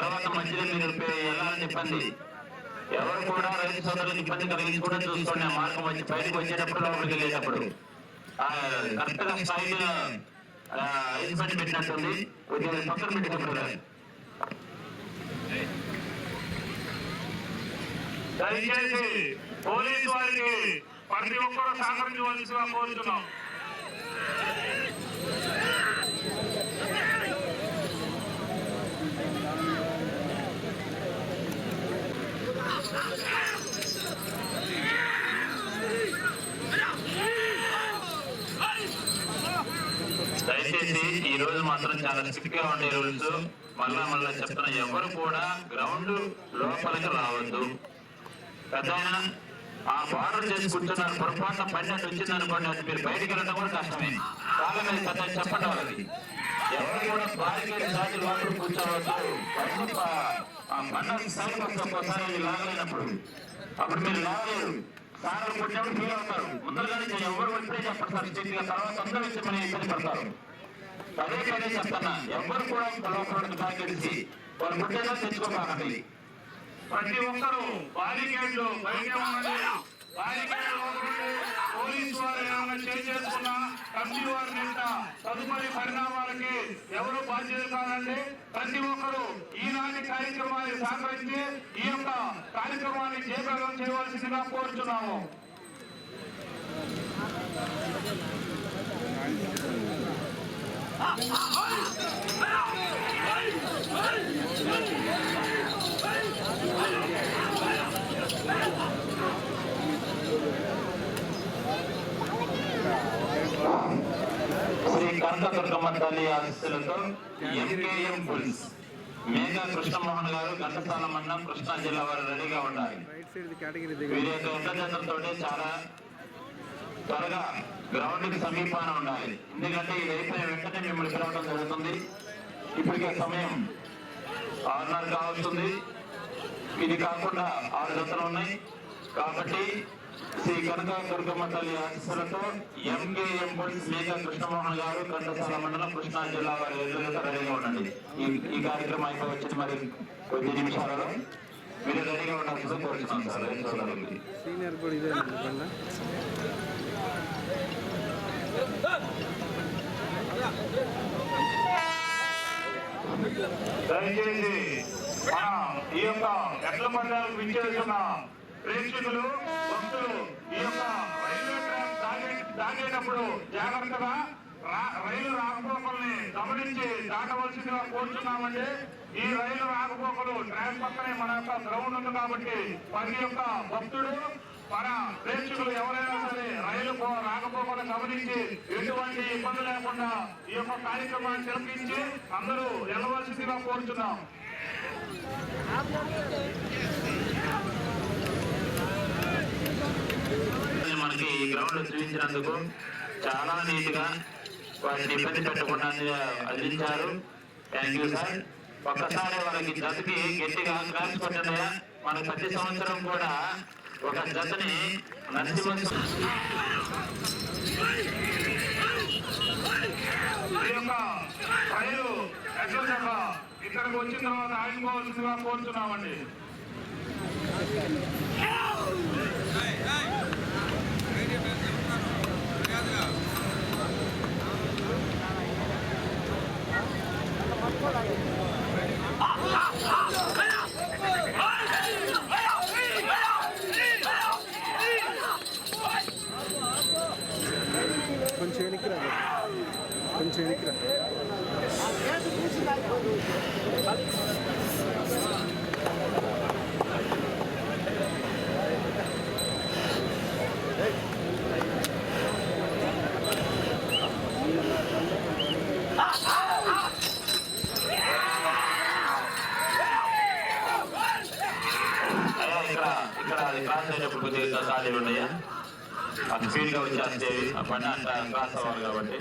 తర్వాత మధ్యలో మీరు పే- ఎలాంటి ఎవరు కూడా రైతు సోదరులకు ఇబ్బంది కలిగించకుండా చూసుకోండి. ఆ మార్గం వచ్చి బయటకు వచ్చేటప్పుడు లోపలికి వెళ్ళేటప్పుడు. కరెక్ట్గా స్థాయిలో ఐస్మెంట్ పెట్టినట్టుంది. కొద్దిగా పక్కన పెట్టేటప్పుడు దయచేసి పోలీసు వారికి ప్రతి ఒక్కరూ సహకరించవలసిగా కోరుతున్నాం. దయచేసి ఈ రోజు మాత్రం చాలా స్ట్రిక్ట్గా ఉండే రూల్స్ మళ్ళా మళ్ళా చెప్తున్నా ఎవరు కూడా గ్రౌండ్ లోపలికి రావద్దు. పెద్ద ఆ బార్డర్ చేసి కూర్చున్నారు పొరపాటున పడినట్టు వచ్చింది అనుకోండి అది మీరు బయటికి వెళ్ళడం కూడా కష్టమే. చాలా మీద పెద్ద చెప్పండి వాళ్ళకి ఎవరు కూడా బారికేడ్ దాటి లోపల కూర్చోవద్దు. బండి ప- ఆ బండ సైడ్ ఒకసారి లాగలేనప్పుడు. అప్పుడు మీరు లాగలేరు. సార్లు కొట్టినప్పుడు ఫీల్ అవుతారు. ముందరగానే ఎవరు ఇప్పుడే చెప్పండి సార్ తర్వాత అందరూ వచ్చి మనం ఇబ్బంది పడతారు. పదే పదే చెప్తున్నా. ఎవరు కూడా లోపల ప్రతి ఒక్కరూ బారికేడ్లు బయట పోలీసు వారు ఏమైనా కమిటీ వారి నింట తదుపరి పరిణామాలకి ఎవరు బాధ్యత కాదండి. ప్రతి ఒక్కరూ ఈనాటి కార్యక్రమాన్ని సహకరించి ఈ యొక్క కార్యక్రమాన్ని జయప్రదం చేయవలసిందిగా కోరుతున్నాము శ్రీ కనకదుర్గమ్మ తల్లి ఆశీస్సులతో ఎంకేఎం పులిస్ మేఘా కృష్ణమోహన్ గారు ఘంటసాల మండలం కృష్ణా జిల్లా వారు రెడీగా ఉండాలి. వీరి యొక్క చాలా త్వరగా గ్రౌండ్కి సమీపాన ఉండాలి. ఎందుకంటే ఇది అయిపోయిన వెంటనే మిమ్మల్ని పిలవడం జరుగుతుంది. ఇప్పటికే సమయం ఆరున్నర కావస్తుంది. ఇది కాకుండా ఆరు జతలు ఉన్నాయి. కాబట్టి శ్రీ కనకా దుర్గమ్మ తల్లి ఆశీస్సులతో ఎంకేఎం పోలీస్ మేఘ కృష్ణమోహన్ గారు కంటసాల మండలం కృష్ణా జిల్లా వారి ఎదురుగా రెడీగా ఉండండి. ఈ ఈ కార్యక్రమం అయితే వచ్చింది మరి కొద్ది నిమిషాలలో. మీరు రెడీగా ఉండాల్సిందో కోరుతున్నాం సార్. సోదరులకి. సీనియర్ కూడా ఇదే బండ దయచేసి మన ఈ యొక్క ఎట్ల పందాలకు విచ్చేస్తున్న. ప్రేక్షకులు భక్తులు ఈ యొక్క రైల్వే ట్రాక్ దాగే దాగేటప్పుడు జాగ్రత్తగా రైలు రాకపోకల్ని గమనించి దాటవలసిందిగా కోరుతున్నామండి ఈ రైలు రాకపోకలు ట్రాక్ పక్కనే మన యొక్క గ్రౌండ్ ఉంది కాబట్టి ప్రతి యొక్క భక్తుడు మన ప్రేక్షకులు ఎవరైనా సరే రైలు పో- రాకపోకలు గమనించి ఎటువంటి ఇబ్బంది లేకుండా ఈ యొక్క కార్యక్రమాన్ని తిలకించి అందరూ వెళ్ళవలసిందిగా కోరుతున్నాం మనకి ఈ గ్రౌండ్ చూపించినందుకు చాలా నీట్గా వాటిని ఇబ్బంది పెట్టకుండా అందించారు. థ్యాంక్ యూ సార్ ఒక్కసారి వాళ్ళకి జతకి గట్టిగా క్లాస్ కొట్టండియా మన ప్రతి సంవత్సరం కూడా ఒక జతని నరసింహ ఇక్కడికి వచ్చిన తర్వాత ఆగిపోవలసిందిగా కోరుతున్నామండి. కొంచెం వెనక్కి రా కొంచెం వెనక్కి రా. ఇక్కడ ఇక్కడ అది క్రాస్ అయ్యేటప్పుడు కొద్దిగా ఖాళీలు ఉన్నాయా అది స్పీడ్ గా వచ్చేస్తే ఆ బండి అంతా క్రాస్ అవ్వాలి కాబట్టి